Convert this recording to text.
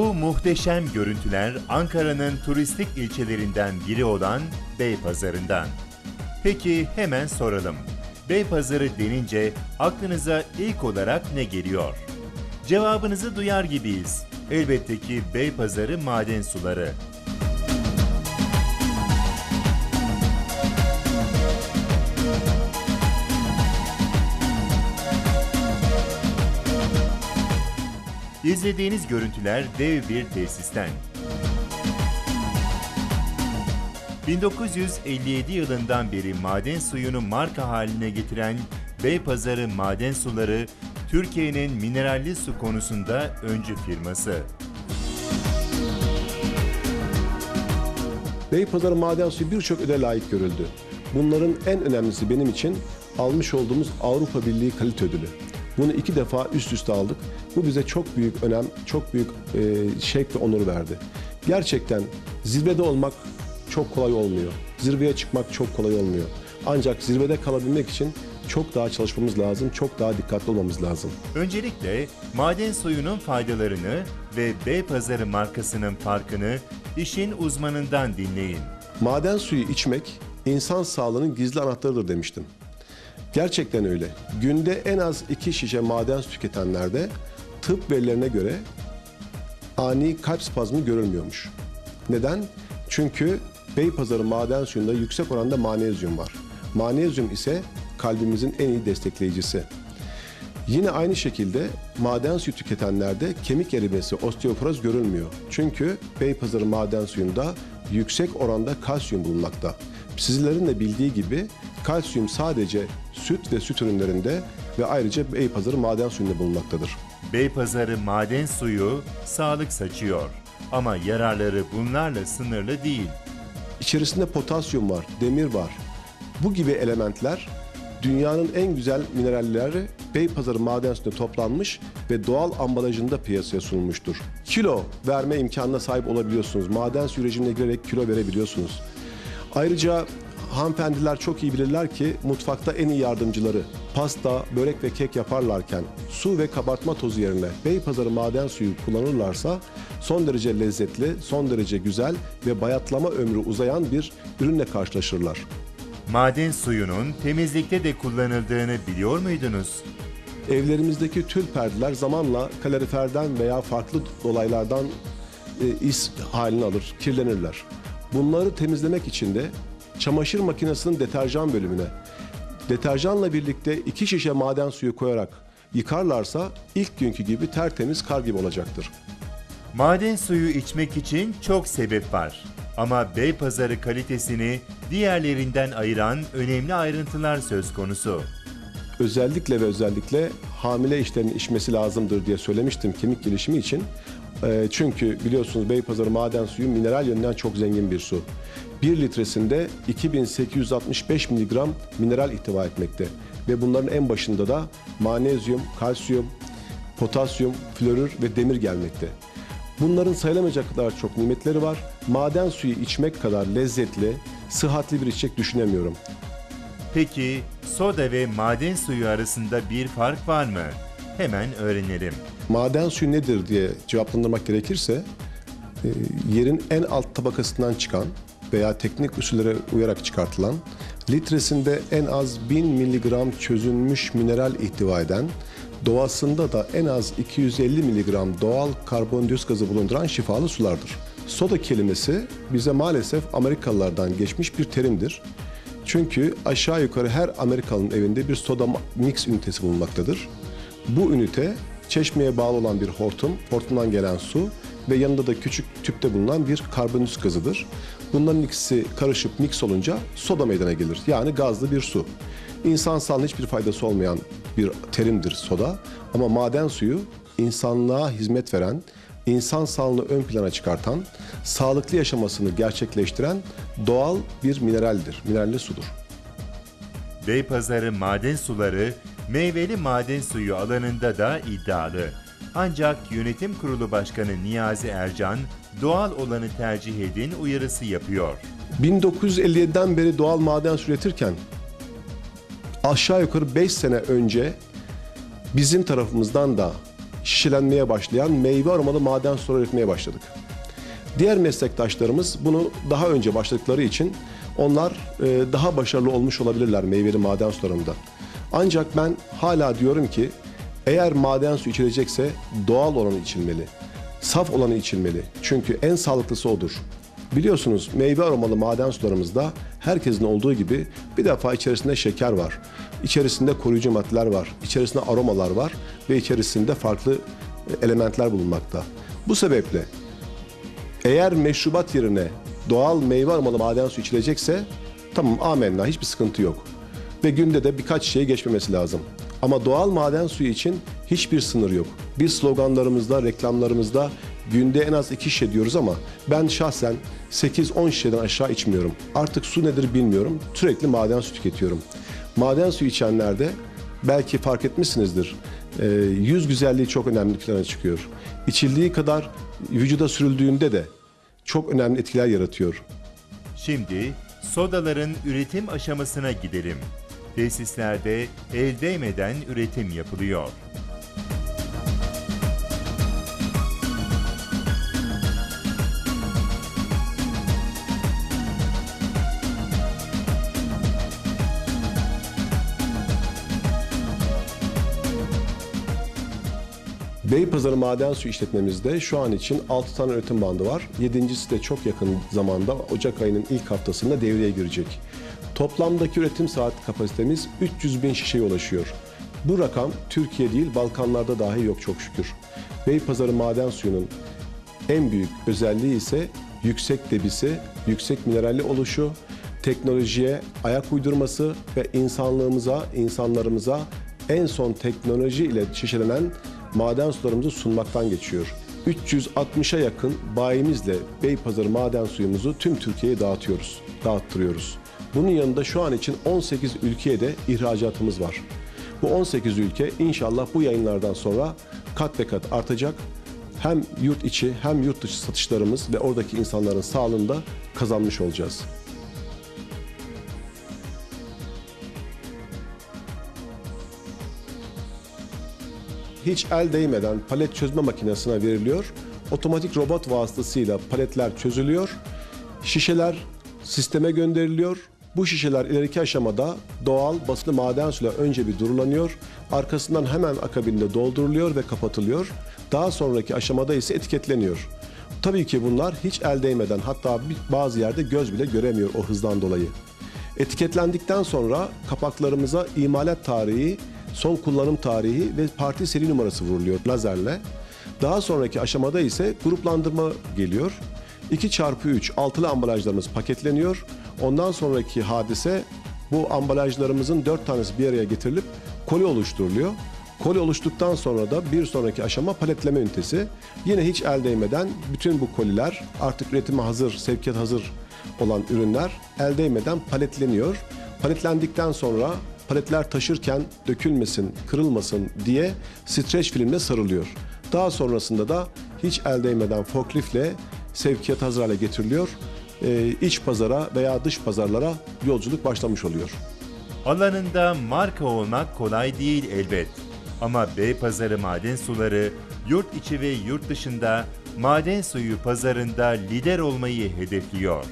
Bu muhteşem görüntüler Ankara'nın turistik ilçelerinden biri olan Beypazarı'ndan. Peki hemen soralım. Beypazarı denince aklınıza ilk olarak ne geliyor? Cevabınızı duyar gibiyiz. Elbette ki Beypazarı maden suları. İzlediğiniz görüntüler dev bir tesisten. 1957 yılından beri maden suyunu marka haline getiren Beypazarı Maden Suları, Türkiye'nin mineralli su konusunda öncü firması. Beypazarı maden suyu birçok ödüle layık görüldü. Bunların en önemlisi benim için almış olduğumuz Avrupa Birliği kalite ödülü. Bunu iki defa üst üste aldık. Bu bize çok büyük önem, çok büyük e, şevk ve onur verdi. Gerçekten zirvede olmak çok kolay olmuyor. Zirveye çıkmak çok kolay olmuyor. Ancak zirvede kalabilmek için çok daha çalışmamız lazım, çok daha dikkatli olmamız lazım. Öncelikle maden suyunun faydalarını ve Beypazarı markasının farkını işin uzmanından dinleyin. Maden suyu içmek insan sağlığının gizli anahtarıdır demiştim. Gerçekten öyle. Günde en az iki şişe maden su tüketenlerde tıp verilerine göre ani kalp spazmı görülmüyormuş. Neden? Çünkü Beypazarı maden suyunda yüksek oranda manezyum var. Manezyum ise kalbimizin en iyi destekleyicisi. Yine aynı şekilde maden suyu tüketenlerde kemik erimesi, osteoporoz görülmüyor. Çünkü Beypazarı maden suyunda yüksek oranda kalsiyum bulunmakta. Sizlerin de bildiği gibi kalsiyum sadece süt ve süt ürünlerinde ve ayrıca Beypazarı maden suyunda bulunmaktadır. Beypazarı maden suyu sağlık saçıyor. Ama yararları bunlarla sınırlı değil. İçerisinde potasyum var, demir var. Bu gibi elementler dünyanın en güzel mineralleri Beypazarı maden suyunda toplanmış ve doğal ambalajında piyasaya sunulmuştur. Kilo verme imkanına sahip olabiliyorsunuz. Maden suyu rejimine girerek kilo verebiliyorsunuz. Ayrıca hanımefendiler çok iyi bilirler ki mutfakta en iyi yardımcıları pasta, börek ve kek yaparlarken su ve kabartma tozu yerine Beypazarı maden suyu kullanırlarsa son derece lezzetli, son derece güzel ve bayatlama ömrü uzayan bir ürünle karşılaşırlar. Maden suyunun temizlikte de kullanıldığını biliyor muydunuz? Evlerimizdeki tül perdeler zamanla kaloriferden veya farklı dolaylardan e, is halini alır, kirlenirler. Bunları temizlemek için de çamaşır makinesinin deterjan bölümüne deterjanla birlikte iki şişe maden suyu koyarak yıkarlarsa ilk günkü gibi tertemiz kar gibi olacaktır. Maden suyu içmek için çok sebep var. Ama Beypazarı kalitesini diğerlerinden ayıran önemli ayrıntılar söz konusu. özellikle ve özellikle hamile işlerin içmesi lazımdır diye söylemiştim kemik gelişimi için. Ee, çünkü biliyorsunuz Beypazarı maden suyu mineral yönünden çok zengin bir su. 1 litresinde 2865 miligram mineral ihtiva etmekte. Ve bunların en başında da manezyum, kalsiyum, potasyum, florür ve demir gelmekte. Bunların sayılamayacak kadar çok nimetleri var. Maden suyu içmek kadar lezzetli, sıhhatli bir içecek düşünemiyorum. Peki soda ve maden suyu arasında bir fark var mı? Hemen öğrenelim. Maden suyu nedir diye cevaplandırmak gerekirse e, yerin en alt tabakasından çıkan veya teknik usullere uyarak çıkartılan litresinde en az 1000 miligram çözünmüş mineral ihtiva eden doğasında da en az 250 miligram doğal karbondioksit gazı bulunduran şifalı sulardır. Soda kelimesi bize maalesef Amerikalılardan geçmiş bir terimdir. Çünkü aşağı yukarı her Amerikalı'nın evinde bir soda mix ünitesi bulunmaktadır. Bu ünite çeşmeye bağlı olan bir hortum, hortumdan gelen su ve yanında da küçük tüpte bulunan bir karbondioksit gazıdır. Bunların ikisi karışıp mix olunca soda meydana gelir. Yani gazlı bir su. İnsan sağlığına hiçbir faydası olmayan bir terimdir soda. Ama maden suyu insanlığa hizmet veren, insan sağlığını ön plana çıkartan, sağlıklı yaşamasını gerçekleştiren doğal bir mineraldir, mineralli sudur. Beypazarı maden suları meyveli maden suyu alanında da iddialı. Ancak yönetim kurulu başkanı Niyazi Ercan doğal olanı tercih edin uyarısı yapıyor. 1957'den beri doğal maden üretirken aşağı yukarı 5 sene önce bizim tarafımızdan da şişelenmeye başlayan meyve aromalı maden suları üretmeye başladık. Diğer meslektaşlarımız bunu daha önce başladıkları için onlar e, daha başarılı olmuş olabilirler meyveli maden sularında. Ancak ben hala diyorum ki eğer maden su içilecekse doğal olanı içilmeli. Saf olanı içilmeli. Çünkü en sağlıklısı odur. Biliyorsunuz meyve aromalı maden sularımızda herkesin olduğu gibi bir defa içerisinde şeker var. İçerisinde koruyucu maddeler var. içerisinde aromalar var ve içerisinde farklı elementler bulunmakta. Bu sebeple eğer meşrubat yerine doğal meyve aromalı maden suyu içilecekse tamam amenna hiçbir sıkıntı yok. Ve günde de birkaç şeye geçmemesi lazım. Ama doğal maden suyu için hiçbir sınır yok. Biz sloganlarımızda, reklamlarımızda günde en az iki şişe diyoruz ama ben şahsen 8-10 şişeden aşağı içmiyorum. Artık su nedir bilmiyorum. Sürekli maden su tüketiyorum. Maden suyu içenlerde belki fark etmişsinizdir. e, Yüz güzelliği çok önemli plana çıkıyor. İçildiği kadar vücuda sürüldüğünde de çok önemli etkiler yaratıyor. Şimdi sodaların üretim aşamasına gidelim. Tesislerde el değmeden üretim yapılıyor. Beypazarı Maden Suyu işletmemizde şu an için 6 tane üretim bandı var. Yedincisi de çok yakın zamanda Ocak ayının ilk haftasında devreye girecek. Toplamdaki üretim saat kapasitemiz 300 bin şişeye ulaşıyor. Bu rakam Türkiye değil Balkanlarda dahi yok çok şükür. Beypazarı Maden Suyu'nun en büyük özelliği ise yüksek debisi, yüksek mineralli oluşu, teknolojiye ayak uydurması ve insanlığımıza, insanlarımıza en son teknoloji ile şişelenen maden sularımızı sunmaktan geçiyor. 360'a yakın bayimizle Beypazarı maden suyumuzu tüm Türkiye'ye dağıtıyoruz, dağıttırıyoruz. Bunun yanında şu an için 18 ülkeye de ihracatımız var. Bu 18 ülke inşallah bu yayınlardan sonra kat be kat artacak. Hem yurt içi hem yurt dışı satışlarımız ve oradaki insanların sağlığında kazanmış olacağız. hiç el değmeden palet çözme makinesine veriliyor. Otomatik robot vasıtasıyla paletler çözülüyor. Şişeler sisteme gönderiliyor. Bu şişeler ileriki aşamada doğal basılı maden suyla önce bir durulanıyor. Arkasından hemen akabinde dolduruluyor ve kapatılıyor. Daha sonraki aşamada ise etiketleniyor. Tabii ki bunlar hiç el değmeden hatta bazı yerde göz bile göremiyor o hızdan dolayı. Etiketlendikten sonra kapaklarımıza imalat tarihi, son kullanım tarihi ve parti seri numarası vuruluyor lazerle. Daha sonraki aşamada ise gruplandırma geliyor. 2 çarpı 3 altılı ambalajlarımız paketleniyor. Ondan sonraki hadise bu ambalajlarımızın 4 tanesi bir araya getirilip koli oluşturuluyor. Koli oluştuktan sonra da bir sonraki aşama paletleme ünitesi. Yine hiç el değmeden bütün bu koliler artık üretime hazır, sevkiyat hazır olan ürünler el değmeden paletleniyor. Paletlendikten sonra paletler taşırken dökülmesin, kırılmasın diye streç filmle sarılıyor. Daha sonrasında da hiç el değmeden forkliftle sevkiyat hazır hale getiriliyor. Ee, iç pazara veya dış pazarlara yolculuk başlamış oluyor. Alanında marka olmak kolay değil elbet. Ama Beypazarı Maden Suları yurt içi ve yurt dışında maden suyu pazarında lider olmayı hedefliyor.